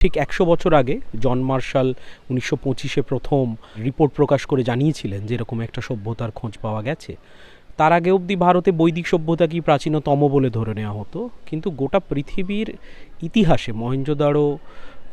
ঠিক একশো বছর আগে জন মার্শাল উনিশশো পঁচিশে প্রথম রিপোর্ট প্রকাশ করে জানিয়েছিলেন যে এরকম একটা সভ্যতার খোঁজ পাওয়া গেছে। তার আগে অবধি ভারতে বৈদিক সভ্যতাকেই প্রাচীনতম বলে ধরে নেওয়া হতো, কিন্তু গোটা পৃথিবীর ইতিহাসে মহেঞ্জোদাড়ো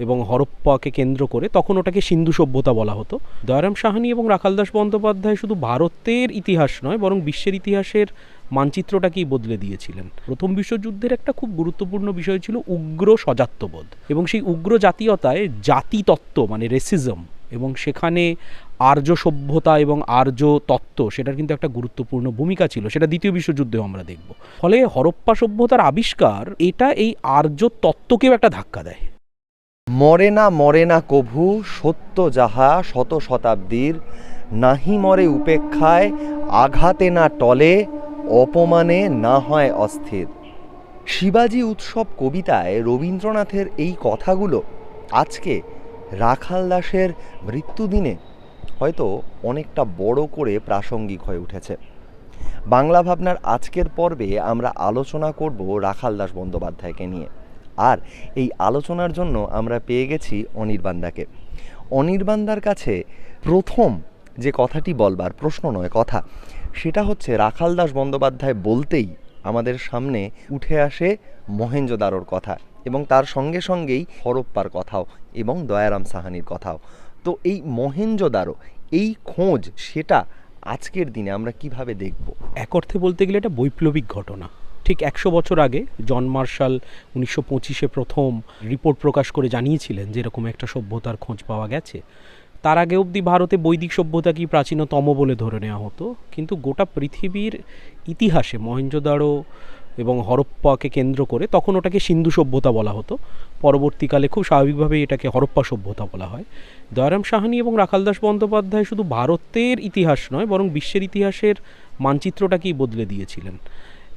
এবং হরপ্পাকে কেন্দ্র করে তখন ওটাকে সিন্ধু সভ্যতা বলা হতো। দয়ারাম সাহানি এবং রাখালদাস বন্দ্যোপাধ্যায় শুধু ভারতের ইতিহাস নয়, বরং বিশ্বের ইতিহাসের মানচিত্রটাকেই বদলে দিয়েছিলেন? প্রথম বিশ্বযুদ্ধের একটা খুব গুরুত্বপূর্ণ বিষয় ছিল উগ্র সজাত্যবোধ এবং সেই উগ্র জাতীয়তায় জাতিতত্ত্ব মানে রেসিজম এবং সেখানে আর্য সভ্যতা এবং আর্য তত্ত্ব সেটার কিন্তু একটা গুরুত্বপূর্ণ ভূমিকা ছিল, সেটা দ্বিতীয় বিশ্বযুদ্ধেও আমরা দেখব। ফলে হরপ্পা সভ্যতার আবিষ্কার এটা এই আর্য তত্ত্বকেও একটা ধাক্কা দেয়। মরে না মরে না কভু, সত্য যাহা শত শতাব্দীর, নাহি মরে উপেক্ষায়, আঘাতে না টলে অপমানে না হয় অস্থির। শিবাজি উৎসব কবিতায় রবীন্দ্রনাথের এই কথাগুলো আজকে রাখাল দাসের মৃত্যুদিনে হয়তো অনেকটা বড় করে প্রাসঙ্গিক হয়ে উঠেছে। বাংলা ভাবনার আজকের পর্বে আমরা আলোচনা করব রাখাল দাস বন্দ্যোপাধ্যায়কে নিয়ে। আর এই আলোচনার জন্য আমরা পেয়ে গেছি অনির্বান্দাকে অনির্বান্দার কাছে প্রথম যে কথাটি বলবার প্রশ্ন নয়, কথা। সেটা হচ্ছে রাখাল দাস বন্দ্যোপাধ্যায় বলতেই আমাদের সামনে উঠে আসে মহেঞ্জোদারোর কথা এবং তার সঙ্গে সঙ্গেই হরপ্পার কথাও এবং দয়ারাম সাহানির কথাও। তো এই মহেঞ্জোদারো এই খোঁজ, সেটা আজকের দিনে আমরা কীভাবে দেখব? এক অর্থে বলতে গেলে এটা বৈপ্লবিক ঘটনা। ঠিক একশো বছর আগে জন মার্শাল উনিশশো পঁচিশে প্রথম রিপোর্ট প্রকাশ করে জানিয়েছিলেন যে এরকম একটা সভ্যতার খোঁজ পাওয়া গেছে। তার আগে অবধি ভারতে বৈদিক সভ্যতাকেই প্রাচীনতম বলে ধরে নেওয়া হতো? কিন্তু গোটা পৃথিবীর ইতিহাসে মহেঞ্জোদাড়ো এবং হরপ্পাকে কেন্দ্র করে তখন ওটাকে সিন্ধু সভ্যতা বলা হতো। পরবর্তীকালে খুব স্বাভাবিকভাবেই এটাকে হরপ্পা সভ্যতা বলা হয়। দয়ারাম সাহানি এবং রাখালদাস বন্দ্যোপাধ্যায় শুধু ভারতের ইতিহাস নয়, বরং বিশ্বের ইতিহাসের মানচিত্রটাকেই বদলে দিয়েছিলেন।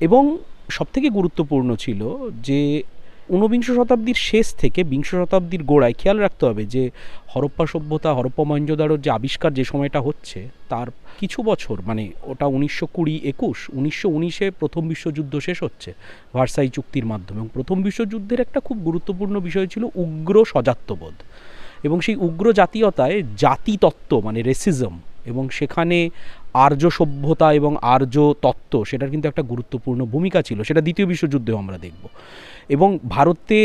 এবং সবথেকে গুরুত্বপূর্ণ ছিল যে ঊনবিংশ শতাব্দীর শেষ থেকে বিংশ শতাব্দীর গোড়ায় খেয়াল রাখতে হবে যে হরপ্পা সভ্যতা, হরপ্পা মহেঞ্জোদারোর যে আবিষ্কার, যে সময়টা হচ্ছে, তার কিছু বছর মানে ওটা উনিশশো কুড়ি একুশ, উনিশশো উনিশে প্রথম বিশ্বযুদ্ধ শেষ হচ্ছে ভার্সাই চুক্তির মাধ্যমে। এবং প্রথম বিশ্বযুদ্ধের একটা খুব গুরুত্বপূর্ণ বিষয় ছিল উগ্র সজাত্যবোধ এবং সেই উগ্র জাতীয়তায় জাতিতত্ত্ব মানে রেসিজম এবং সেখানে আর্য সভ্যতা এবং আর্য তত্ত্ব, সেটার কিন্তু একটা গুরুত্বপূর্ণ ভূমিকা ছিল। সেটা দ্বিতীয় বিশ্বযুদ্ধেও আমরা দেখব। এবং ভারতে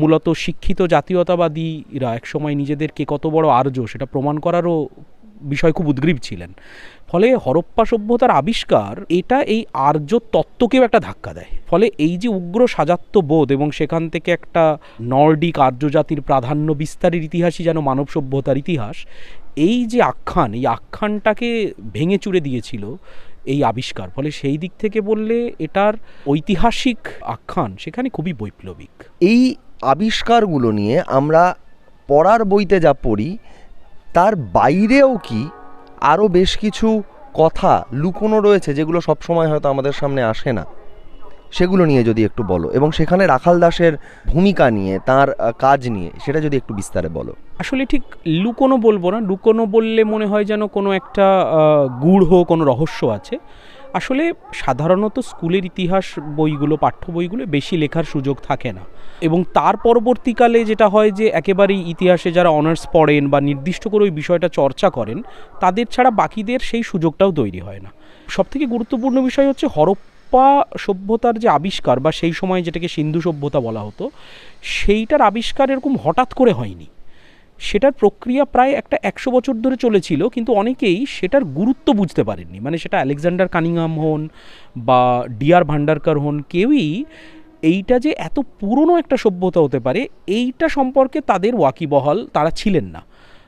মূলত শিক্ষিত জাতীয়তাবাদীরা একসময় নিজেদেরকে কত বড় আর্য সেটা প্রমাণ করারও বিষয় খুব উদ্গ্রীব ছিলেন। ফলে হরপ্পা সভ্যতার আবিষ্কার এটা এই আর্য তত্ত্বকেও একটা ধাক্কা দেয়। ফলে এই যে উগ্র সাজাত্য বোধ এবং সেখান থেকে একটা নর্ডিক আর্য জাতির প্রাধান্য বিস্তারের ইতিহাসই যেন মানব সভ্যতার ইতিহাস, এই যে আখ্যান, এই আখ্যানটাকে ভেঙে চুরে দিয়েছিল এই আবিষ্কার। ফলে সেই দিক থেকে বললে এটার ঐতিহাসিক আখ্যান সেখানে খুবই বৈপ্লবিক। এই আবিষ্কারগুলো নিয়ে আমরা পড়ার বইতে যা পড়ি, তার বাইরেও কি আরও বেশ কিছু কথা লুকোনো রয়েছে যেগুলো সবসময় হয়তো আমাদের সামনে আসে না? সেগুলো নিয়ে যদি একটু বলো এবং সেখানে রাখাল দাসের ভূমিকা নিয়ে, তার কাজ নিয়ে সেটা যদি একটু বিস্তারে বলো। আসলে ঠিক লুকোনো বলব না, লুকোনো বললে মনে হয় যেন কোনো একটা গূঢ় কোনো রহস্য আছে। আসলে সাধারণত স্কুলের ইতিহাস বইগুলো, পাঠ্য বইগুলো বেশি লেখার সুযোগ থাকে না। এবং তার পরবর্তীকালে যেটা হয় যে, একেবারেই ইতিহাসে যারা অনার্স পড়েন বা নির্দিষ্ট করে ওই বিষয়টা চর্চা করেন, তাদের ছাড়া বাকিদের সেই সুযোগটাও তৈরি হয় না। সবথেকে গুরুত্বপূর্ণ বিষয় হচ্ছে হরপ্পা সভ্যতার যে আবিষ্কার বা সেই সময় যেটাকে সিন্ধু সভ্যতা বলা হতো, সেইটার আবিষ্কার এরকম হঠাৎ করে হয়নি। সেটার প্রক্রিয়া প্রায় একটা একশো বছর ধরে চলেছিল, কিন্তু অনেকেই সেটার গুরুত্ব বুঝতে পারেননি। মানে সেটা আলেকজান্ডার কানিংহাম হন বা ডিআর ভান্ডারকার হন, কেউই এইটা যে এত পুরনো একটা সভ্যতা হতে পারে, এইটা সম্পর্কে তাদের ওয়াকিবহাল তারা ছিলেন না।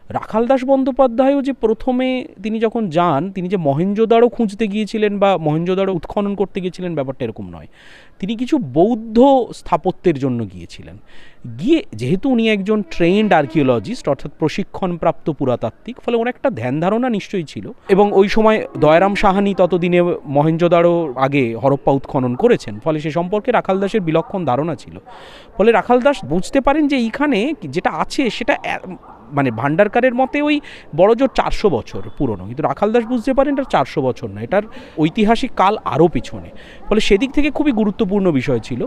রাখালদাস বন্দ্যোপাধ্যায়ও যে প্রথমে তিনি যখন যান, তিনি যে মহেঞ্জোদারো খুঁজতে গিয়েছিলেন বা মহেঞ্জোদারো উৎখনন করতে গিয়েছিলেন, ব্যাপারটা এরকম নয়। তিনি কিছু বৌদ্ধ স্থাপত্যের জন্য গিয়েছিলেন। গিয়ে যেহেতু উনি একজন ট্রেন্ড আর্কিওলজিস্ট অর্থাৎ প্রশিক্ষণপ্রাপ্ত পুরাতাত্ত্বিক, ফলে ওর একটা ধ্যান ধারণা নিশ্চয়ই ছিল। এবং ওই সময় দয়ারাম সাহানি ততদিনে মহেঞ্জোদারো আগে হরপ্পা উৎখনন করেছেন, ফলে সে সম্পর্কে রাখালদাসের বিলক্ষণ ধারণা ছিল। ফলে রাখালদাস বুঝতে পারেন যে এইখানে যেটা আছে সেটা মানে ভান্ডারকারের মতে ওই বড় জোর চারশো বছর পুরনো। কিন্তু রাখাল দাস বুঝতে পারেন এটা চারশো বছর না, এটার ঐতিহাসিক কাল আরও পিছনে। ফলে সেদিক থেকে খুবই গুরুত্বপূর্ণ বিষয় ছিল।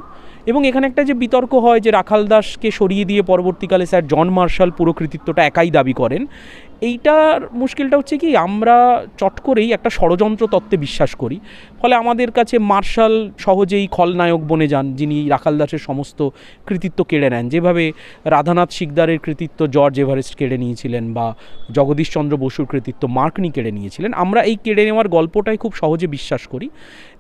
এবং এখানে একটা যে বিতর্ক হয় যে রাখাল দাসকে সরিয়ে দিয়ে পরবর্তীকালে স্যার জন মার্শাল পুরো কৃতিত্বটা একাই দাবি করেন, এইটার মুশকিলটা হচ্ছে কি আমরা চট করেই একটা ষড়যন্ত্র তত্ত্বে বিশ্বাস করি। ফলে আমাদের কাছে মার্শাল সহজেই খলনায়ক বনে যান, যিনি রাখাল দাসের সমস্ত কৃতিত্ব কেড়ে নেন। যেভাবে রাধানাথ শিকদারের কৃতিত্ব, জর্জ এভারেস্ট কেড়ে নিয়েছিলেন বা জগদীশচন্দ্র বসুর কৃতিত্ব, মার্কনি কেড়ে নিয়েছিলেন। আমরা এই কেড়ে নেওয়ার গল্পটাই খুব সহজে বিশ্বাস করি।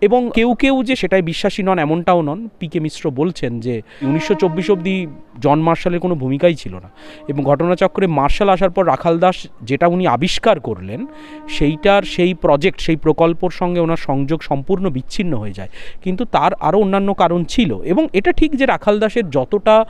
এবং কেউ কেউ যে সেটাই বিশ্বাসী নন, এমনটাও নন। পি কে মিশ্র বলছেন যে, উনিশশো চব্বিশ অবধি জন মার্শালের কোনো ভূমিকাই ছিল না। এবং ঘটনাচক্রে মার্শাল আসার পর রাখাল দাস যেটা উনি আবিষ্কার করলেন, সেইটার সেই প্রজেক্ট সেই প্রকল্পর সঙ্গে ওনার সংযোগ সম্পূর্ণ বিচ্ছিন্ন হয়ে যায়। কিন্তু তার আরও অন্যান্য কারণ ছিল। এবং এটা ঠিক যে রাখাল দাসের যতটা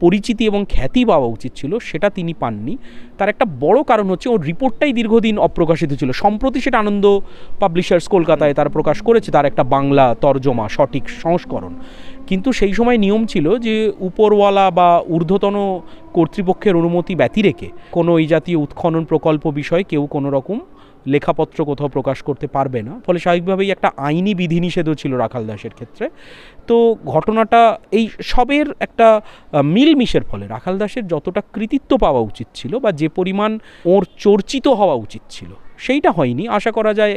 পরিচিতি এবং খ্যাতি পাওয়া উচিত ছিল, সেটা তিনি পাননি। তার একটা বড় কারণ হচ্ছে, ওর রিপোর্টটাই দীর্ঘদিন অপ্রকাশিত ছিল। সম্প্রতি সেটা আনন্দ পাবলিশার্স কলকাতায় তারা প্রকাশ করেছে, তার একটা বাংলা তর্জমা, সঠিক সংস্করণ। কিন্তু সেই সময় নিয়ম ছিল যে, উপরওয়ালা বা ঊর্ধ্বতন কর্তৃপক্ষের অনুমতি ব্যতি রেখে কোনো এই জাতীয় উৎখনন প্রকল্প বিষয়ে কেউ কোনো রকম লেখাপত্র কোথাও প্রকাশ করতে পারবে না। ফলে স্বাভাবিকভাবেই একটা আইনি বিধিনিষেধও ছিল রাখাল দাসের ক্ষেত্রে। তো ঘটনাটা এই সবের একটা মিলমিশের ফলে রাখাল দাসের যতটা কৃতিত্ব পাওয়া উচিত ছিল বা যে পরিমাণ ওর চর্চিত হওয়া উচিত ছিল, সেইটা হয়নি। আশা করা যায়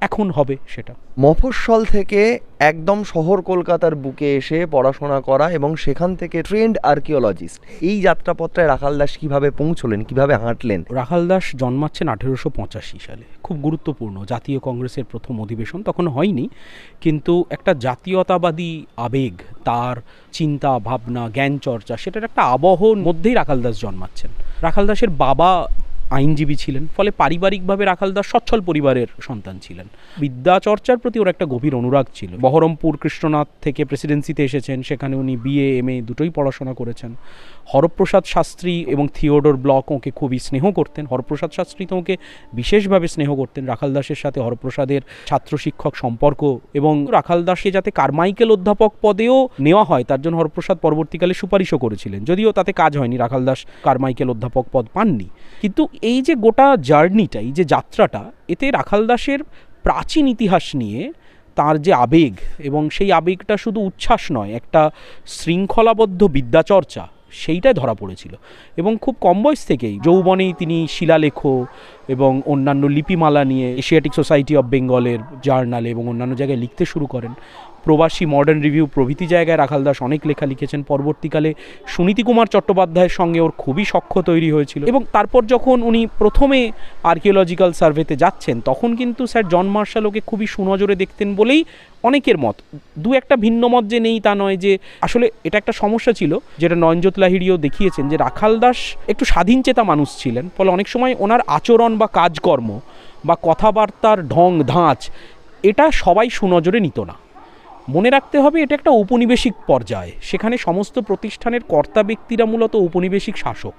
এখন হবে সেটা। মফস্বল থেকে একদম শহর কলকাতার বুকে এসে পড়াশোনা করা এবং সেখান থেকে ট্রেন্ড আর্কিওলজিস্ট এই যাত্রাপত্রায় রাখাল দাস কীভাবে পৌঁছলেন কীভাবে হাঁটলেন? রাখাল দাস জন্মাচ্ছেন আঠেরোশো পঁচাশি সালে খুব গুরুত্বপূর্ণ। জাতীয় কংগ্রেসের প্রথম অধিবেশন তখন হয়নি কিন্তু একটা জাতীয়তাবাদী আবেগ তার চিন্তা ভাবনা জ্ঞান চর্চা সেটার একটা আবহর মধ্যেই রাখাল দাস জন্মাচ্ছেন। রাখাল দাসের বাবা আইনজীবী ছিলেন, ফলে পারিবারিকভাবে রাখাল দাস সচ্ছল পরিবারের সন্তান ছিলেন। বিদ্যা চর্চার প্রতি ওর একটা গভীর অনুরাগ ছিল। বহরমপুর কৃষ্ণনাথ থেকে প্রেসিডেন্সিতে এসেছেন, সেখানে উনি বিএ এম এ দুটোই পড়াশোনা করেছেন। হরপ্রসাদ শাস্ত্রী এবং থিওডোর ব্লক ওকে খুবই স্নেহ করতেন। হরপ্রসাদ শাস্ত্রী তো ওকে বিশেষভাবে স্নেহ করতেন। রাখাল দাসের সাথে হরপ্রসাদের ছাত্র শিক্ষক সম্পর্ক এবং রাখাল দাসকে যাতে কারমাইকেল অধ্যাপক পদেও নেওয়া হয়, তার জন্য হরপ্রসাদ পরবর্তীকালে সুপারিশও করেছিলেন। যদিও তাতে কাজ হয়নি, রাখাল দাস কারমাইকেল অধ্যাপক পদ পাননি। কিন্তু এই যে গোটা জার্নিটা, এই যে যাত্রাটা, এতে রাখাল দাসের প্রাচীন ইতিহাস নিয়ে তার যে আবেগ এবং সেই আবেগটা শুধু উচ্ছ্বাস নয়, একটা শৃঙ্খলাবদ্ধ বিদ্যাচর্চা সেইটাই ধরা পড়েছিল। এবং খুব কম বয়স থেকেই যৌবনেই তিনি শিলালেখ এবং অন্যান্য লিপিমালা নিয়ে এশিয়াটিক সোসাইটি অফ বেঙ্গলের জার্নালে এবং অন্যান্য জায়গায় লিখতে শুরু করেন। প্রবাসী মডার্ন রিভিউ প্রভৃতি জায়গায় রাখাল দাস অনেক লেখা লিখেছেন। পরবর্তীকালে সুনীতি কুমার চট্টোপাধ্যায়ের সঙ্গে ওর খুবই সখ্য তৈরি হয়েছিল এবং তারপর যখন উনি প্রথমে আর্কিওলজিক্যাল সার্ভেতে যাচ্ছেন, তখন কিন্তু স্যার জন মার্শাল ওকে খুবই সুনজরে দেখতেন বলেই অনেকের মত। দু একটা ভিন্ন মত যে নেই তা নয় যে আসলে এটা একটা সমস্যা ছিল, যেটা নয়নজ্যোত লাহিড়িও দেখিয়েছেন যে রাখাল দাস একটু স্বাধীনচেতা মানুষ ছিলেন, ফলে অনেক সময় ওনার আচরণ বা কাজকর্ম বা কথাবার্তার ঢং ধাঁচ, এটা সবাই সুনজরে নিত না। মনে রাখতে হবে এটা একটা ঔপনিবেশিক পর্যায়। সেখানে সমস্ত প্রতিষ্ঠানের কর্তা ব্যক্তিরা মূলত ঔপনিবেশিক শাসক।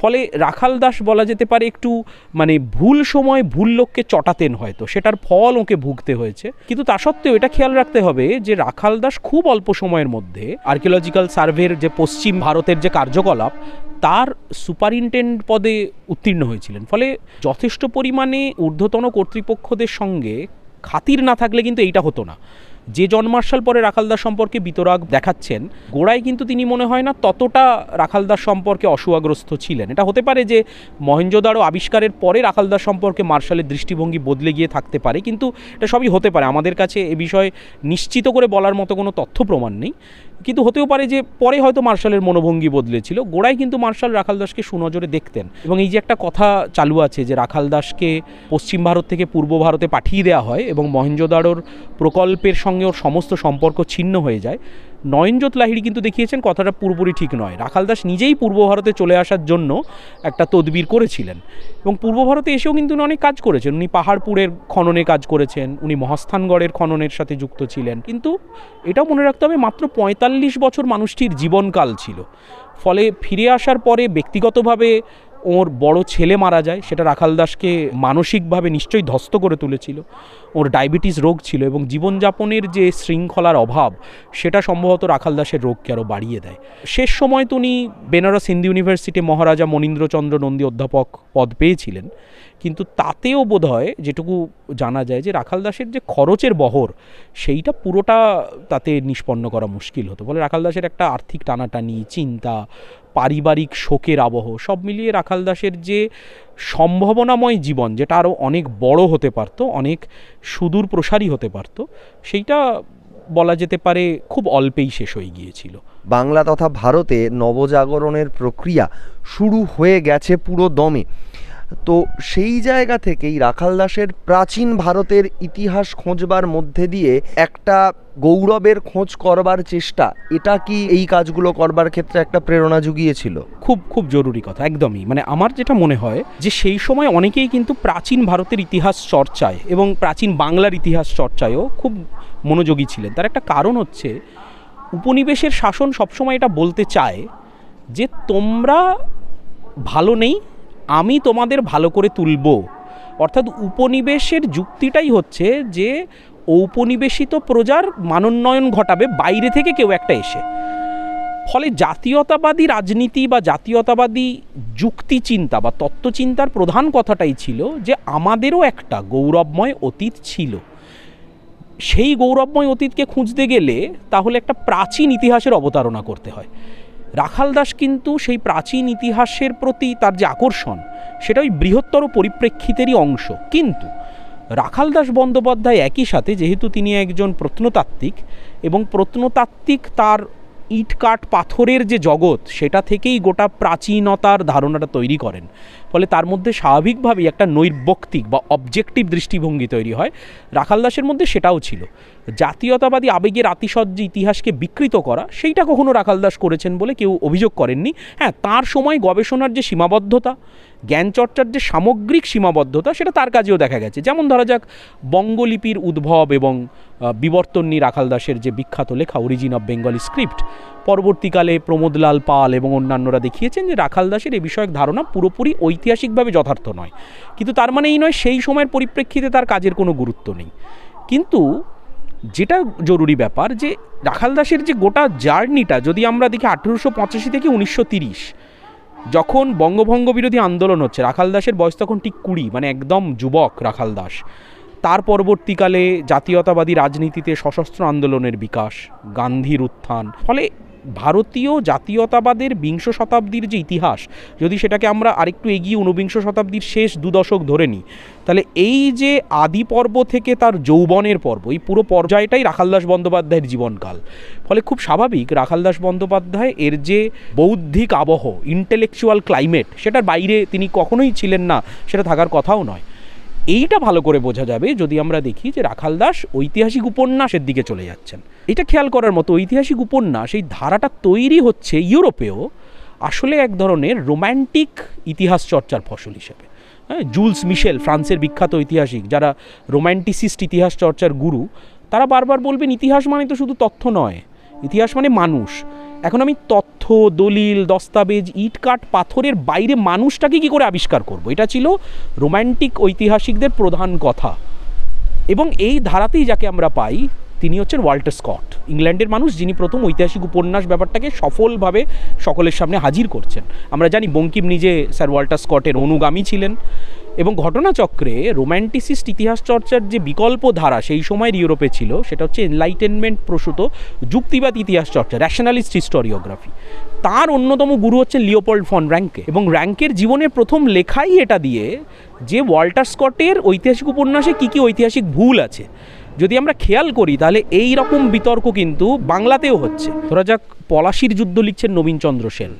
ফলে রাখাল দাস বলা যেতে পারে একটু মানে ভুল সময় ভুল লোককে চটাতেন হয়তো। সেটার ফল ওকে ভুগতে হয়েছে। কিন্তু তা সত্ত্বেও এটা খেয়াল রাখতে হবে যে রাখাল দাস খুব অল্প সময়ের মধ্যে আর্কিওলজিক্যাল সার্ভের যে পশ্চিম ভারতের যে কার্যকলাপ, তার সুপারিনটেন্ডেন্ট পদে উত্তীর্ণ হয়েছিলেন। ফলে যথেষ্ট পরিমাণে ঊর্ধ্বতন কর্তৃপক্ষদের সঙ্গে খাতির না থাকলে কিন্তু এইটা হতো না। যে জন মার্শাল পরে রাখালদাস সম্পর্কে বিতরাগ দেখাচ্ছেন, গোড়ায় কিন্তু তিনি মনে হয় না ততটা রাখালদার সম্পর্কে অসুয়াগ্রস্ত ছিলেন। এটা হতে পারে যে মহেঞ্জোদারো আবিষ্কারের পরে রাখালদার সম্পর্কে মার্শালের দৃষ্টিভঙ্গি বদলে গিয়ে থাকতে পারে, কিন্তু এটা সবই হতে পারে। আমাদের কাছে এ বিষয়ে নিশ্চিত করে বলার মতো কোনো তথ্য প্রমাণ নেই। কিন্তু হতেও পারে যে পরে হয়তো মার্শালের মনোভঙ্গি বদলেছিল। গোড়ায় কিন্তু মার্শাল রাখাল দাসকে সুনজরে দেখতেন। এবং এই যে একটা কথা চালু আছে যে রাখাল দাসকে পশ্চিম ভারত থেকে পূর্ব ভারতে পাঠিয়ে দেওয়া হয় এবং মহেঞ্জোদারোর প্রকল্পের সঙ্গে ওর সমস্ত সম্পর্ক ছিন্ন হয়ে যায় নয়নজ্যোত লাহিড়ি কিন্তু দেখিয়েছেন কথাটা পুরোপুরি ঠিক নয়। রাখাল দাস নিজেই পূর্ব ভারতে চলে আসার জন্য একটা তদবির করেছিলেন এবং পূর্ব ভারতে এসেও কিন্তু উনি অনেক কাজ করেছেন। উনি পাহাড়পুরের খননে কাজ করেছেন, উনি মহাস্থানগড়ের খননের সাথে যুক্ত ছিলেন। কিন্তু এটাও মনে রাখতে হবে, মাত্র পঁয়তাল্লিশ বছর মানুষটির জীবনকাল ছিল। ফলে ফিরে আসার পরে ব্যক্তিগতভাবে ওর বড় ছেলে মারা যায়, সেটা রাখাল দাসকে মানসিকভাবে নিশ্চয়ই ধ্বস্ত করে তুলেছিল। ওর ডায়াবেটিস রোগ ছিল এবং জীবনযাপনের যে শৃঙ্খলার অভাব, সেটা সম্ভবত রাখাল দাসের রোগকে আরও বাড়িয়ে দেয়। শেষ সময় তিনি বেনারস হিন্দু ইউনিভার্সিটি মহারাজা মনীন্দ্রচন্দ্র নন্দী অধ্যাপক পদ পেয়েছিলেন, কিন্তু তাতেও বোধ হয় যেটুকু জানা যায় যে রাখাল দাসের যে খরচের বহর, সেইটা পুরোটা তাতে নিষ্পন্ন করা মুশকিল হতো। ফলে রাখাল দাসের একটা আর্থিক টানাটানি, চিন্তা পারিবারিক শোকের আবহ। সব মিলিয়ে রাখাল দাসের যে সম্ভাবনাময় জীবন, যেটা আরও অনেক বড় হতে পারত, অনেক সুদূর প্রসারী হতে পারত, সেইটা বলা যেতে পারে খুব অল্পেই শেষ হয়ে গিয়েছিল। বাংলা তথা ভারতে নবজাগরণের প্রক্রিয়া শুরু হয়ে গেছে পুরো দমে। তো সেই জায়গা থেকেই রাখাল দাসের প্রাচীন ভারতের ইতিহাস খোঁজবার মধ্যে দিয়ে একটা গৌরবের খোঁজ করবার চেষ্টা, এটা কি এই কাজগুলো করবার ক্ষেত্রে একটা প্রেরণা জুগিয়েছিল? খুব খুব জরুরি কথা, একদমই। মানে আমার যেটা মনে হয় যে সেই সময় অনেকেই কিন্তু প্রাচীন ভারতের ইতিহাস চর্চায় এবং প্রাচীন বাংলার ইতিহাস চর্চায়ও খুব মনোযোগী ছিলেন। তার একটা কারণ হচ্ছে, উপনিবেশের শাসন সবসময় এটা বলতে চায় যে তোমরা ভালো নেই আমি তোমাদের ভালো করে তুলব। অর্থাৎ উপনিবেশের যুক্তিটাই হচ্ছে যে, ঔপনিবেশিত প্রজার মানোন্নয়ন ঘটাবে, বাইরে থেকে কেউ একটা এসে। ফলে জাতীয়তাবাদী রাজনীতি বা জাতীয়তাবাদী যুক্তি চিন্তা বা তত্ত্বচিন্তার প্রধান কথাটাই ছিল যে, আমাদেরও একটা গৌরবময় অতীত ছিল। সেই গৌরবময় অতীতকে খুঁজতে গেলে তাহলে একটা প্রাচীন ইতিহাসের অবতারণা করতে হয়। রাখাল দাস কিন্তু সেই প্রাচীন ইতিহাসের প্রতি তার যে আকর্ষণ, সেটা ওই বৃহত্তর পরিপ্রেক্ষিতেরই অংশ। কিন্তু রাখালদাস বন্দ্যোপাধ্যায় একই সাথে, যেহেতু তিনি একজন প্রত্নতাত্ত্বিক এবং প্রত্নতাত্ত্বিক তার ইটকাট পাথরের যে জগৎ, সেটা থেকেই গোটা প্রাচীনতার ধারণাটা তৈরি করেন। ফলে তার মধ্যে স্বাভাবিকভাবেই একটা নৈর্বক্তিক বা অবজেক্টিভ দৃষ্টিভঙ্গি তৈরি হয়। রাখাল দাসের মধ্যে সেটাও ছিল। জাতীয়তাবাদী আবেগের আতিশয্য ইতিহাসকে বিকৃত করা, সেইটা কখনো রাখাল দাস করেছেন বলে কেউ অভিযোগ করেননি। হ্যাঁ তার সময় গবেষণার যে সীমাবদ্ধতা, জ্ঞানচর্চার যে সামগ্রিক সীমাবদ্ধতা, সেটা তার কাজেও দেখা গেছে। যেমন ধরা যাক, বঙ্গলিপির উদ্ভব এবং বিবর্তন নিয়ে রাখাল দাসের যে বিখ্যাত লেখা অরিজিন অফ বেঙ্গলি স্ক্রিপ্ট পরবর্তীকালে প্রমোদলাল পাল এবং অন্যান্যরা দেখিয়েছেন যে রাখাল দাসের এ বিষয়ক ধারণা পুরোপুরি ঐতিহাসিকভাবে যথার্থ নয়। কিন্তু তার মানে এই নয় সেই সময়ের পরিপ্রেক্ষিতে তার কাজের কোনো গুরুত্ব নেই। কিন্তু যেটা জরুরি ব্যাপার যে রাখাল দাসের যে গোটা জার্নিটা যদি আমরা দেখি আঠেরোশো পঁচাশি থেকে উনিশশো তিরিশ, যখন বঙ্গভঙ্গ বিরোধী আন্দোলন হচ্ছে, রাখাল দাসের বয়স তখন ঠিক কুড়ি মানে একদম যুবক রাখাল দাস। তার পরবর্তীকালে জাতীয়তাবাদী রাজনীতিতে সশস্ত্র আন্দোলনের বিকাশ, গান্ধীর উত্থান, ফলে ভারতীয় জাতীয়তাবাদের বিংশ শতাব্দীর যে ইতিহাস, যদি সেটাকে আমরা আরেকটু এগিয়ে ঊনবিংশ শতাব্দীর শেষ দু দশক ধরে নিই, তাহলে এই যে আদি পর্ব থেকে তার যৌবনের পর্ব, এই পুরো পর্যায়টাই রাখালদাস বন্দ্যোপাধ্যায়ের জীবনকাল। ফলে খুব স্বাভাবিক রাখালদাস বন্দ্যোপাধ্যায় এর যে বৌদ্ধিক আবহ ইন্টেলেকচুয়াল ক্লাইমেট সেটার বাইরে তিনি কখনোই ছিলেন না, সেটা থাকার কথাও নয়। এইটা ভালো করে বোঝা যাবে যদি আমরা দেখি যে রাখাল দাস ঐতিহাসিক উপন্যাসের দিকে চলে যাচ্ছেন। এটা খেয়াল করার মতো ঐতিহাসিক উপন্যাস এই ধারাটা তৈরি হচ্ছে ইউরোপেও আসলে এক ধরনের রোম্যান্টিক ইতিহাস চর্চার ফসল হিসেবে। হ্যাঁ জুলস মিশেল, ফ্রান্সের বিখ্যাত ঐতিহাসিক, যারা রোম্যান্টিসিস্ট ইতিহাস চর্চার গুরু, তারা বারবার বলবেন ইতিহাস মানে তো শুধু তথ্য নয়। ইতিহাস মানে মানুষ। এখন আমি তথ্য, দলিল, দস্তাবেজ ইটকাট পাথরের বাইরে মানুষটাকে কি করে আবিষ্কার করব? এটা ছিল রোম্যান্টিক ঐতিহাসিকদের প্রধান কথা। এবং এই ধারাতেই যাকে আমরা পাই, তিনি হচ্ছেন ওয়াল্টার স্কট। ইংল্যান্ডের মানুষ যিনি প্রথম ঐতিহাসিক উপন্যাস ব্যাপারটাকে সফলভাবে সকলের সামনে হাজির করছেন। আমরা জানি বঙ্কিম নিজে স্যার ওয়াল্টার স্কটের অনুগামী ছিলেন। এবং ঘটনাচক্রে রোম্যান্টিসিস্ট ইতিহাস চর্চার যে বিকল্প ধারা সেই সময়ের ইউরোপে ছিল, সেটা হচ্ছে এনলাইটেনমেন্ট প্রসূত যুক্তিবাদ ইতিহাস চর্চা র্যাশনালিস্ট হিস্টোরিওগ্রাফি তার অন্যতম গুরু হচ্ছে লিওপোল্ড ফন র্যাঙ্কে এবং র্যাঙ্কের জীবনের প্রথম লেখাই এটা দিয়ে যে ওয়াল্টার স্কটের ঐতিহাসিক উপন্যাসে কী কী ঐতিহাসিক ভুল আছে। যদি আমরা খেয়াল করি, তাহলে এই রকম বিতর্ক কিন্তু বাংলাতেও হচ্ছে। ধরা যাক পলাশির যুদ্ধ লিখছেন নবীনচন্দ্র সেন।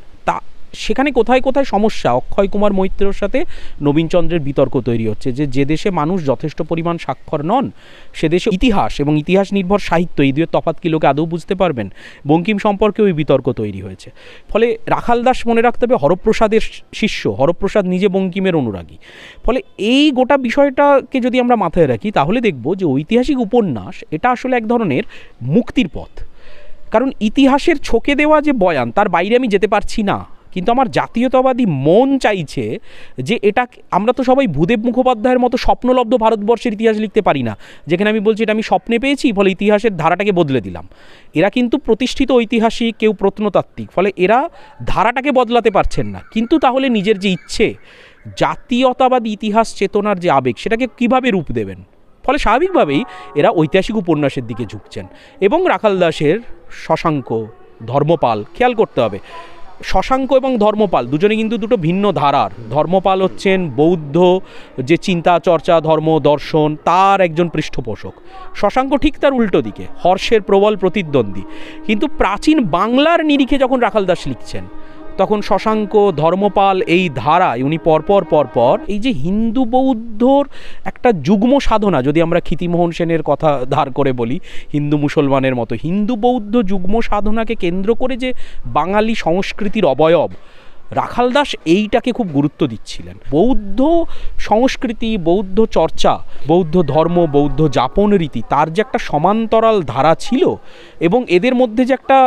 সেখানে কোথায় কোথায় সমস্যা? অক্ষয় কুমার মৈত্রের সাথে নবীনচন্দ্রের বিতর্ক তৈরি হচ্ছে যে যে দেশে মানুষ যথেষ্ট পরিমাণ স্বাক্ষর নন, সে দেশে ইতিহাস এবং ইতিহাস নির্ভর সাহিত্য, এই দুয়ের তফাত কি লোকে আদৌ বুঝতে পারবেন? বঙ্কিম সম্পর্কে ওই বিতর্ক তৈরি হয়েছে। ফলে রাখাল দাস মনে রাখতে হবে, হরপ্রসাদের শিষ্য, হরপ্রসাদ নিজে বঙ্কিমের অনুরাগী। ফলে এই গোটা বিষয়টাকে যদি আমরা মাথায় রাখি, তাহলে দেখব যে ঐতিহাসিক উপন্যাস এটা আসলে এক ধরনের মুক্তির পথ। কারণ ইতিহাসের ছোকে দেওয়া যে বয়ান, তার বাইরে আমি যেতে পারছি না। কিন্তু আমার জাতীয়তাবাদী মন চাইছে যে এটা আমরা তো সবাই ভূদেব মুখোপাধ্যায়ের মতো স্বপ্নলব্ধ ভারতবর্ষের ইতিহাস লিখতে পারি না। যেখানে আমি বলছি এটা আমি স্বপ্নে পেয়েছি, ফলে ইতিহাসের ধারাটাকে বদলে দিলাম। এরা কিন্তু প্রতিষ্ঠিত ঐতিহাসিক, কেউ প্রত্নতাত্ত্বিক, ফলে এরা ধারাটাকে বদলাতে পারছেন না। কিন্তু তাহলে নিজের যে ইচ্ছে, জাতীয়তাবাদী ইতিহাস চেতনার যে আবেগ, সেটাকে কীভাবে রূপ দেবেন? ফলে স্বাভাবিকভাবেই এরা ঐতিহাসিক উপন্যাসের দিকে ঝুঁকছেন। এবং রাখাল দাসের শশাঙ্ক, ধর্মপাল, খেয়াল করতে হবে। শশাঙ্ক এবং ধর্মপাল দুজনে কিন্তু দুটো ভিন্ন ধারার। ধর্মপাল হচ্ছেন বৌদ্ধ, যে চিন্তা, চর্চা, ধর্ম, দর্শন, তার একজন পৃষ্ঠপোষক। শশাঙ্ক ঠিক তার উল্টো দিকে, হর্ষের প্রবল প্রতিদ্বন্দ্বী। কিন্তু প্রাচীন বাংলার নিরিখে যখন রাখালদাস লিখছেন তখন শশাঙ্ক, ধর্মপাল এই ধারায়, উনি পরপর পরপর এই যে হিন্দু বৌদ্ধর একটা যুগ্ম সাধনা, যদি আমরা ক্ষিতিমোহন সেনের কথা ধার করে বলি, হিন্দু মুসলমানের মতো, হিন্দু বৌদ্ধ যুগ্ম সাধনাকে কেন্দ্র করে যে বাঙালি সংস্কৃতির অবয়ব, রাখাল দাস এইটাকে খুব গুরুত্ব দিচ্ছিলেন। বৌদ্ধ সংস্কৃতি, বৌদ্ধ চর্চা, বৌদ্ধ ধর্ম, বৌদ্ধ যাপন রীতি, তার যে একটা সমান্তরাল ধারা ছিল এবং এদের মধ্যে যে একটা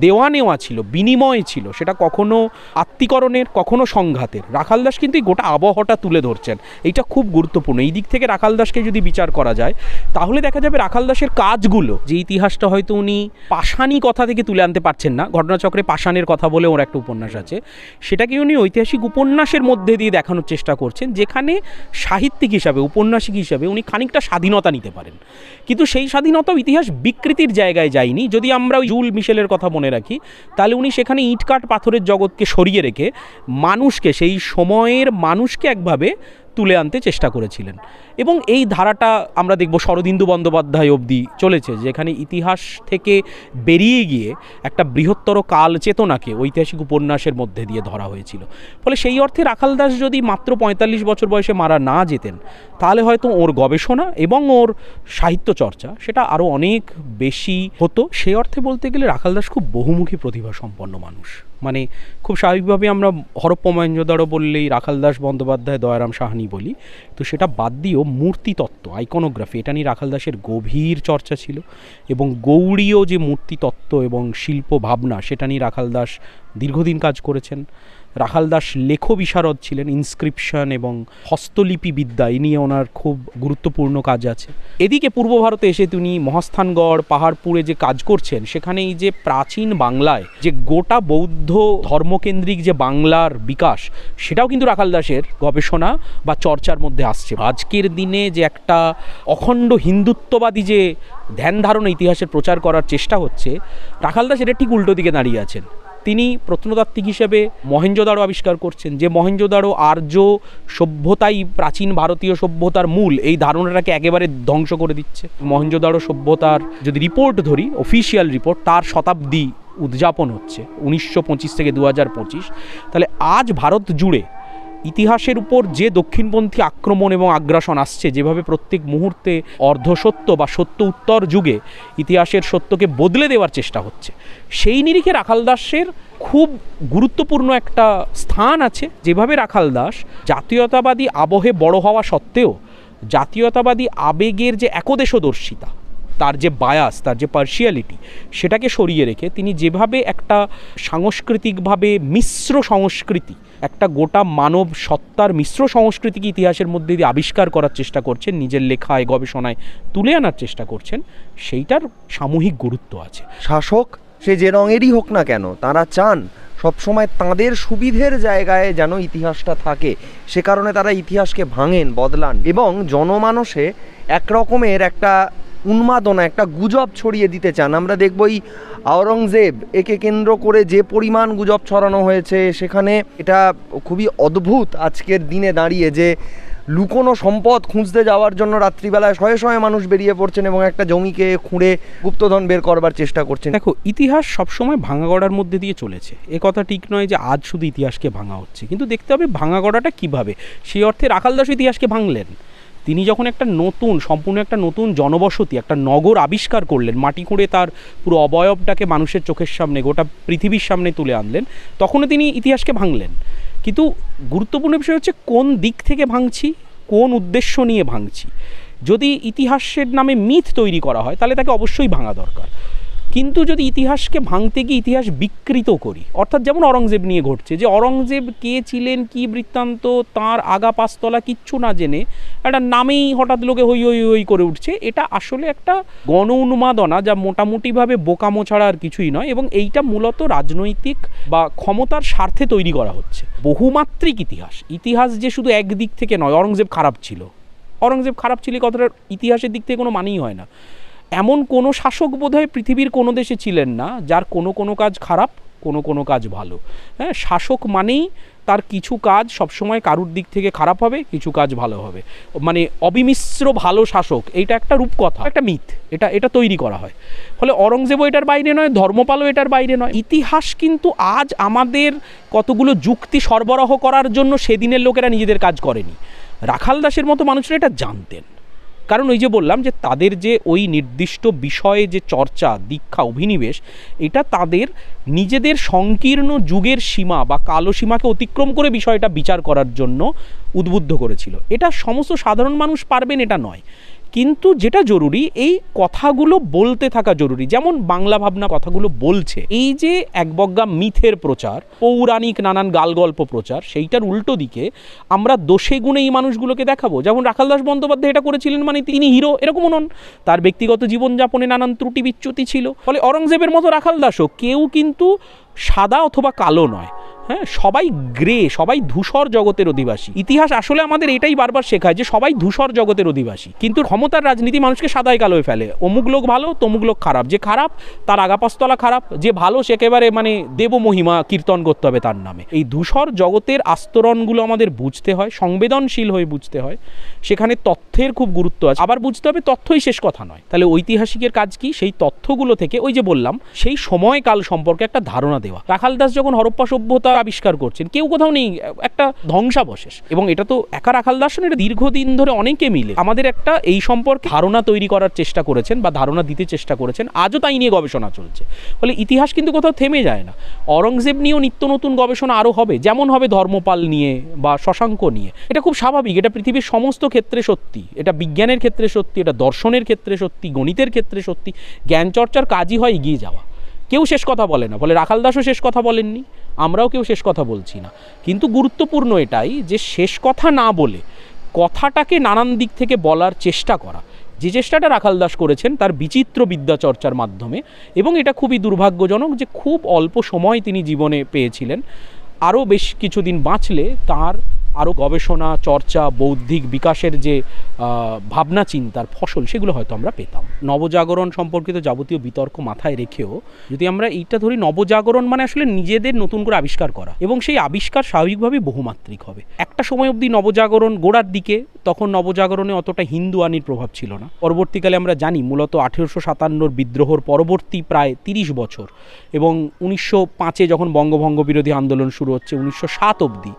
দেওয়া নেওয়া ছিল, বিনিময় ছিল, সেটা কখনো আত্মীকরণের, কখনো সংঘাতের। রাখাল দাস কিন্তু এই গোটা আবহাওয়াটা তুলে ধরছেন। এইটা খুব গুরুত্বপূর্ণ। এই দিক থেকে রাখাল দাসকে যদি বিচার করা যায়, তাহলে দেখা যাবে রাখাল দাসের কাজগুলো, যে ইতিহাসটা হয়তো উনি পাষাণী কথা থেকে তুলে আনতে পারছেন না, ঘটনাচক্রে পাষাণের কথা বলে ওর একটা উপন্যাস আছে, সেটাকে উনি ঐতিহাসিক উপন্যাসের মধ্যে দিয়ে দেখানোর চেষ্টা করছেন, যেখানে সাহিত্যিক হিসাবে উপন্যাসিক হিসাবে উনি খানিকটা স্বাধীনতা নিতে পারেন। কিন্তু সেই স্বাধীনতাও ইতিহাস বিকৃতির জায়গায় যায়নি। যদি আমরা ওই জুল মিশেলের কথা মনে রাখি, তাহলে উনি সেখানে ইটকাট পাথরের জগৎকে সরিয়ে রেখে মানুষকে, সেই সময়ের মানুষকে একভাবে তুলে আনতে চেষ্টা করেছিলেন। এবং এই ধারাটা আমরা দেখব শরদিন্দু বন্দ্যোপাধ্যায় অবধি চলেছে, যেখানে ইতিহাস থেকে বেরিয়ে গিয়ে একটা বৃহত্তর কাল চেতনাকে ঐতিহাসিক উপন্যাসের মধ্যে দিয়ে ধরা হয়েছিল। ফলে সেই অর্থে রাখাল দাস যদি মাত্র পঁয়তাল্লিশ বছর বয়সে মারা না যেতেন, তাহলে হয়তো ওর গবেষণা এবং ওর সাহিত্য চর্চা সেটা আরও অনেক বেশি হতো। সেই অর্থে বলতে গেলে রাখাল দাস খুব বহুমুখী প্রতিভা সম্পন্ন মানুষ। মানে খুব স্বাভাবিকভাবে আমরা হরপ্প মহেঞ্জোদারো বললেই রাখাল দাস বন্দ্যোপাধ্যায়, দয়ারাম সাহানি বলি। তো সেটা বাদ দিয়েও মূর্তিতত্ত্ব আইকনোগ্রাফি এটা নিয়ে রাখাল দাসের গভীর চর্চা ছিল এবং গৌড়ীয় যে মূর্তিতত্ত্ব এবং শিল্প ভাবনা সেটা নিয়ে রাখাল দাস দীর্ঘদিন কাজ করেছেন। রাখাল দাস লেখ বিশারদ ছিলেন ইনস্ক্রিপশন এবং হস্তলিপি বিদ্যা এই নিয়ে ওনার খুব গুরুত্বপূর্ণ কাজ আছে। এদিকে পূর্ব ভারতে এসে তিনি মহাস্থানগড়, পাহাড়পুরে যে কাজ করছেন সেখানে এই যে প্রাচীন বাংলায় যে গোটা বৌদ্ধ ধর্মকেন্দ্রিক যে বাংলার বিকাশ, সেটাও কিন্তু রাখাল দাসের গবেষণা বা চর্চার মধ্যে আসছে। আজকের দিনে যে একটা অখণ্ড হিন্দুত্ববাদী যে ধ্যান ধারণা ইতিহাসের প্রচার করার চেষ্টা হচ্ছে, রাখাল দাস এটা ঠিক উল্টো দিকে দাঁড়িয়ে আছেন। তিনি প্রত্নতাত্ত্বিক হিসেবে মহেঞ্জোদারো আবিষ্কার করছেন, যে মহেঞ্জোদারো আর্য সভ্যতাই প্রাচীন ভারতীয় সভ্যতার মূল, এই ধারণাটাকে একেবারে ধ্বংস করে দিচ্ছে। মহেঞ্জোদারো সভ্যতার যদি রিপোর্ট ধরি অফিসিয়াল রিপোর্ট তার শতাব্দী উদযাপন হচ্ছে উনিশশো পঁচিশ থেকে দু হাজার পঁচিশ। তাহলে আজ ভারত জুড়ে ইতিহাসের উপর যে দক্ষিণপন্থী আক্রমণ এবং আগ্রাসন আসছে, যেভাবে প্রত্যেক মুহূর্তে অর্ধসত্য বা সত্য উত্তর যুগে ইতিহাসের সত্যকে বদলে দেওয়ার চেষ্টা হচ্ছে, সেই নিরিখে রাখাল দাসের খুব গুরুত্বপূর্ণ একটা স্থান আছে, যেভাবে রাখাল দাস জাতীয়তাবাদী আবহে বড় হওয়া সত্ত্বেও জাতীয়তাবাদী আবেগের যে একদেশদর্শিতা তার যে বায়াস তার যে পার্শিয়ালিটি সেটাকে সরিয়ে রেখে তিনি যেভাবে একটা সাংস্কৃতিকভাবে মিশ্র সংস্কৃতি, একটা গোটা মানব সত্তার মিশ্র সংস্কৃতিকে ইতিহাসের মধ্যে দিয়ে আবিষ্কার করার চেষ্টা করছেন, নিজের লেখায়, গবেষণায় তুলে আনার চেষ্টা করছেন, সেইটার সামূহিক গুরুত্ব আছে। শাসক সে যে রঙেরই হোক না কেন, তারা চান সবসময় তাদের সুবিধের জায়গায় যেন ইতিহাসটা থাকে, সে কারণে তারা ইতিহাসকে ভাঙেন, বদলান এবং জনমানসে একরকমের একটা উন্মাদনা, একটা গুজব ছড়িয়ে দিতে চান। আমরা দেখব এই আওরঙ্গজেব একে কেন্দ্র করে যে পরিমাণ গুজব ছড়ানো হয়েছে, সেখানে এটা খুবই অদ্ভুত আজকের দিনে দাঁড়িয়ে যে লুকোনো সম্পদ খুঁজতে যাওয়ার জন্য রাত্রিবেলায় শয়ে শয়ে মানুষ বেরিয়ে পড়ছেন এবং একটা জমিকে খুঁড়ে গুপ্তধন বের করবার চেষ্টা করছেন। দেখো, ইতিহাস সবসময় ভাঙা গড়ার মধ্যে দিয়ে চলেছে। এ কথা ঠিক নয় যে আজ শুধু ইতিহাসকে ভাঙা হচ্ছে। কিন্তু দেখতে হবে ভাঙা গড়াটা কীভাবে। সেই অর্থে রাখাল দাস ইতিহাসকে ভাঙলেন। তিনি যখন একটা নতুন, সম্পূর্ণ একটা নতুন জনবসতি, একটা নগর আবিষ্কার করলেন, মাটি খুঁড়ে তার পুরো অবয়বটাকে মানুষের চোখের সামনে, গোটা পৃথিবীর সামনে তুলে আনলেন, তখনও তিনি ইতিহাসকে ভাঙলেন। কিন্তু গুরুত্বপূর্ণ বিষয় হচ্ছে, কোন দিক থেকে ভাঙছি, কোন উদ্দেশ্য নিয়ে ভাঙছি? যদি ইতিহাসের নামে মিথ তৈরি করা হয়, তাহলে তাকে অবশ্যই ভাঙা দরকার। কিন্তু যদি ইতিহাসকে ভাঙতে গিয়ে ইতিহাস বিকৃত করি, অর্থাৎ যেমন অরঙ্গজেব নিয়ে ঘটছে, যে অরঙ্গজেব কে ছিলেন, কি বৃত্তান্ত, তার আগা পাঁচতলা কিচ্ছু না জেনে একটা নামেই হঠাৎ লোকে হই হই হই করে উঠছে, এটা আসলে একটা গণ উন্মাদনা যা মোটামুটিভাবে বোকামো ছাড়া আর কিছুই নয় এবং এইটা মূলত রাজনৈতিক বা ক্ষমতার স্বার্থে তৈরি করা হচ্ছে। বহুমাত্রিক ইতিহাস ইতিহাস যে শুধু একদিক থেকে নয় অরঙ্গজেব খারাপ ছিল। অরঙ্গজেব খারাপ ছিল কথাটা ইতিহাসের দিক থেকে কোনো মানেই হয় না। এমন কোনো শাসক বোধহয় পৃথিবীর কোনো দেশে ছিলেন না, যার কোনো কোনো কাজ খারাপ, কোনো কোনো কাজ ভালো। হ্যাঁ শাসক মানেই তার কিছু কাজ সবসময় কারুর দিক থেকে খারাপ হবে, কিছু কাজ ভালো হবে। মানে অবিমিশ্র ভালো শাসক, এইটা একটা রূপকথা, একটা মিথ, এটা এটা তৈরি করা হয়। ফলে অরঙ্গজেবও এটার বাইরে নয়, ধর্মপালও এটার বাইরে নয়। ইতিহাস কিন্তু আজ আমাদের কতগুলো যুক্তি সরবরাহ করার জন্য সেদিনের লোকেরা নিজেদের কাজ করেনি। রাখাল দাসের মতো মানুষরা এটা জানতেন। কারণ ওই যে বললাম যে তাদের যে ওই নির্দিষ্ট বিষয়ে যে চর্চা, দীক্ষা, অভিনিবেশ, এটা তাদের নিজেদের সংকীর্ণ যুগের সীমা বা কালো সীমাকে অতিক্রম করে বিষয়টা বিচার করার জন্য উদ্বুদ্ধ করেছিল। এটা সমস্ত সাধারণ মানুষ পারবেন এটা নয়। কিন্তু যেটা জরুরি, এই কথাগুলো বলতে থাকা জরুরি। যেমন বাংলা ভাবনা কথাগুলো বলছে, এই যে একবজ্ঞা মিথের প্রচার, পৌরাণিক নানান গালগল্প প্রচার, সেইটার উল্টো দিকে আমরা দোষে গুণে এই মানুষগুলোকে দেখাবো। যেমন রাখাল দাস বন্দ্যোপাধ্যায় এটা করেছিলেন মানে তিনি হিরো এরকম নন। তার ব্যক্তিগত জীবনযাপনে নানান ত্রুটি বিচ্যুতি ছিল। ফলে অরঙ্গজেবের মতো রাখাল দাসও কেউ কিন্তু সাদা অথবা কালো নয়। হ্যাঁ সবাই গ্রে, সবাই ধূসর জগতের অধিবাসী। ইতিহাস আসলে আমাদের এটাই বারবার শেখায় যে সবাই ধূসর জগতের অধিবাসী। কিন্তু ক্ষমতার রাজনীতি মানুষকে সাদায় কালোয় ফেলে। অমুক লোক ভালো, তমুক লোক খারাপ। যে খারাপ, তার আগাপাস্তলা খারাপ। যে ভালো, সে একেবারে মানে দেব মহিমা কীর্তন করতে হবে তার নামে। এই ধূসর জগতের আস্তরণগুলো আমাদের বুঝতে হয়, সংবেদনশীল হয়ে বুঝতে হয়। সেখানে তথ্যের খুব গুরুত্ব আছে। আবার বুঝতে হবে তথ্যই শেষ কথা নয়। তাহলে ঐতিহাসিকের কাজ কি? সেই তথ্যগুলো থেকে ওই যে বললাম, সেই সময়কাল সম্পর্কে একটা ধারণা দেওয়া। রাখাল দাস যখন হরপ্পা সভ্যতা আবিষ্কার করছেন, কেউ কোথাও নেই, একটা ধ্বংসাবশেষ। এবং এটা তো একা রাখাল দাস এটা দীর্ঘদিন ধরে অনেকে মিলে। আমাদের একটা এই সম্পর্কে ধারণা তৈরি করার চেষ্টা করেছেন বা ধারণা দিতে চেষ্টা করেছেন, আজও তাই নিয়ে গবেষণা চলছে। ফলে ইতিহাস কিন্তু কোথাও থেমে যায় না। অরঙ্গজেব নিয়েও নিত্য নতুন গবেষণা আরও হবে, যেমন হবে ধর্মপাল নিয়ে বা শশাঙ্ক নিয়ে। এটা খুব স্বাভাবিক, এটা পৃথিবীর সমস্ত ক্ষেত্রে সত্যি, এটা বিজ্ঞানের ক্ষেত্রে সত্যি, এটা দর্শনের ক্ষেত্রে সত্যি, গণিতের ক্ষেত্রে সত্যি জ্ঞান চর্চার কাজই হয় এগিয়ে যাওয়া। কেউ শেষ কথা বলে না। ফলে রাখাল দাসও শেষ কথা বলেননি, আমরাও কেউ শেষ কথা বলছি না। কিন্তু গুরুত্বপূর্ণ এটাই যে শেষ কথা না বলে কথাটাকে নানান দিক থেকে বলার চেষ্টা করা। যে চেষ্টাটা রাখাল দাস করেছেন তার বিচিত্র বিদ্যা চর্চার মাধ্যমে এবং এটা খুবই দুর্ভাগ্যজনক যে খুব অল্প সময় তিনি জীবনে পেয়েছিলেন। আরও বেশ কিছুদিন বাঁচলে তার আরও গবেষণা, চর্চা, বৌদ্ধিক বিকাশের যে ভাবনা, চিন্তার ফসল, সেগুলো হয়তো আমরা পেতাম। নবজাগরণ সম্পর্কিত যাবতীয় বিতর্ক মাথায় রেখেও যদি আমরা এইটা ধরি, নবজাগরণ মানে আসলে নিজেদের নতুন করে আবিষ্কার করা এবং সেই আবিষ্কার স্বাভাবিকভাবেই বহুমাত্রিক হবে। একটা সময় অবধি নবজাগরণ গোড়ার দিকে, তখন নবজাগরণে অতটা হিন্দু আনির প্রভাব ছিল না। পরবর্তীকালে আমরা জানি, মূলত আঠেরোশো সাতান্নর বিদ্রোহর পরবর্তী প্রায় তিরিশ বছর এবং উনিশশো পাঁচে যখন বঙ্গভঙ্গ বিরোধী আন্দোলন শুরু হচ্ছে, উনিশশো সাত অবধি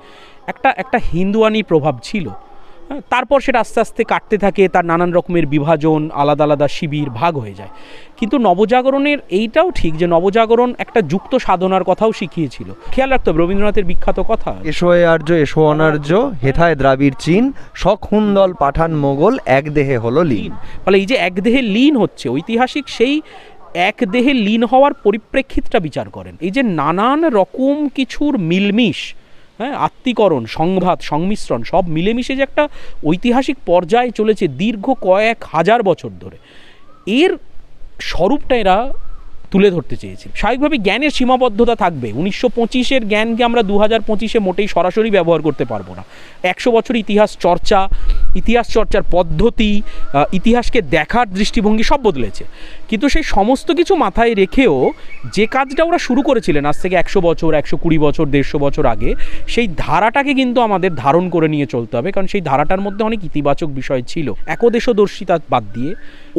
একটা একটা হিন্দুয়ানি প্রভাব ছিল। হ্যাঁ, তারপর সেটা আস্তে আস্তে কাটতে থাকে তার নানান রকমের বিভাজন আলাদা আলাদা শিবির ভাগ হয়ে যায়। কিন্তু নবজাগরণের এইটাও ঠিক যে নবজাগরণ একটা যুক্ত সাধনার কথাও শিখিয়েছিল। খেয়াল রাখতে হবে রবীন্দ্রনাথের বিখ্যাত কথা। এসো আর্য এসো অনার্য হেথায় দ্রাবিড় চীন সখুন্দল পাঠান মোগল এক দেহে হলো লীন। ফলে এই যে এক দেহে লীন হচ্ছে ঐতিহাসিক সেই এক দেহে লীন হওয়ার পরিপ্রেক্ষিতটা বিচার করেন। এই যে নানান রকম কিছুর মিলমিশ হ্যাঁ আত্মীকরণ, সংঘাত, সংমিশ্রণ, সব মিলেমিশে যে একটা ঐতিহাসিক পর্যায়ে চলেছে দীর্ঘ কয়েক হাজার বছর ধরে। এর স্বরূপটা এরা তুলে ধরতে চেয়েছে। স্বাভাবিকভাবে জ্ঞানের সীমাবদ্ধতা থাকবে। উনিশশো পঁচিশের জ্ঞানকে আমরা দু হাজার পঁচিশে মোটেই সরাসরি ব্যবহার করতে পারব না। একশো বছর ইতিহাস চর্চা, ইতিহাস চর্চার পদ্ধতি ইতিহাসকে দেখার দৃষ্টিভঙ্গি সব বদলেছে। কিন্তু সেই সমস্ত কিছু মাথায় রেখেও যে কাজটা ওরা শুরু করেছিলেন আজ থেকে একশো বছর, একশো কুড়ি বছর, দেড়শো বছর আগে, সেই ধারাটাকে কিন্তু আমাদের ধারণ করে নিয়ে চলতে হবে। কারণ সেই ধারাটার মধ্যে অনেক ইতিবাচক বিষয় ছিল। একদেশদর্শিতা বাদ দিয়ে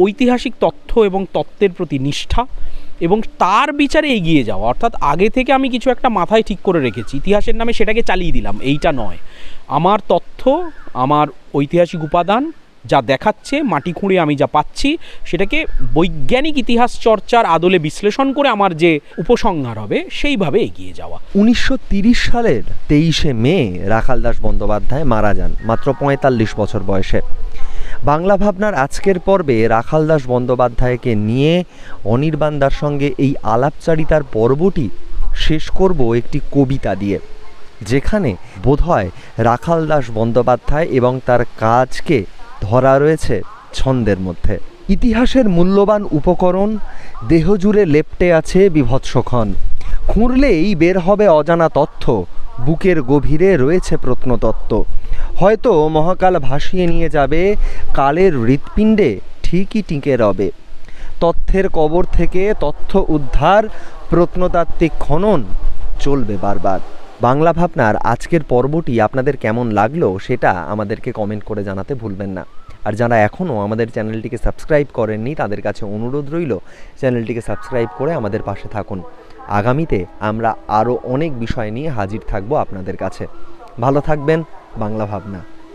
ঐতিহাসিক তথ্য এবং তত্ত্বের প্রতি নিষ্ঠা এবং তার বিচারে এগিয়ে যাওয়া, অর্থাৎ আগে থেকে আমি কিছু একটা মাথায় ঠিক করে রেখেছি, ইতিহাসের নামে সেটাকে চালিয়ে দিলাম, এইটা নয়। আমার তথ্য, আমার ঐতিহাসিক উপাদান যা দেখাচ্ছে, মাটি খুঁড়ে আমি যা পাচ্ছি, সেটাকে বৈজ্ঞানিক ইতিহাস চর্চার আদলে বিশ্লেষণ করে আমার যে উপসংহার হবে, সেইভাবে এগিয়ে যাওয়া। উনিশশো সালের তেইশে মে রাখাল দাস বন্দ্যোপাধ্যায় মারা যান, মাত্র পঁয়তাল্লিশ বছর বয়সে। বাংলা ভাবনার আজকের পর্বে রাখালদাস বন্দ্যোপাধ্যায়কে নিয়ে অনির্বাণদার সঙ্গে এই আলাপচারিতার পর্বটি শেষ করব একটি কবিতা দিয়ে, যেখানে বোধহয় রাখালদাস বন্দ্যোপাধ্যায় এবং তার কাজকে ধরা রয়েছে ছন্দের মধ্যে। ইতিহাসের মূল্যবান উপকরণ, দেহজুড়ে লেপটে আছে বিভৎসক্ষণ খুঁড়লেই বের হবে অজানা তথ্য বুকের গভীরে রয়েছে প্রত্নতত্ত্ব। হয়তো মহাকাল ভাসিয়ে নিয়ে যাবে, কালের হৃৎপিণ্ডে ঠিকই টিকে রবে। তথ্যের কবর থেকে তথ্য উদ্ধার, প্রত্নতাত্ত্বিক খনন চলবে বারবার। বাংলা ভাবনার আজকের পর্বটি আপনাদের কেমন লাগল সেটা আমাদেরকে কমেন্ট করে জানাতে ভুলবেন না। আর যারা এখনও আমাদের চ্যানেলটিকে সাবস্ক্রাইব করেননি, তাদের কাছে অনুরোধ রইল চ্যানেলটিকে সাবস্ক্রাইব করে আমাদের পাশে থাকুন। আগামীতে আমরা আরও অনেক বিষয় নিয়ে হাজির থাকব আপনাদের কাছে। ভালো থাকবেন বাংলা ভাবনা।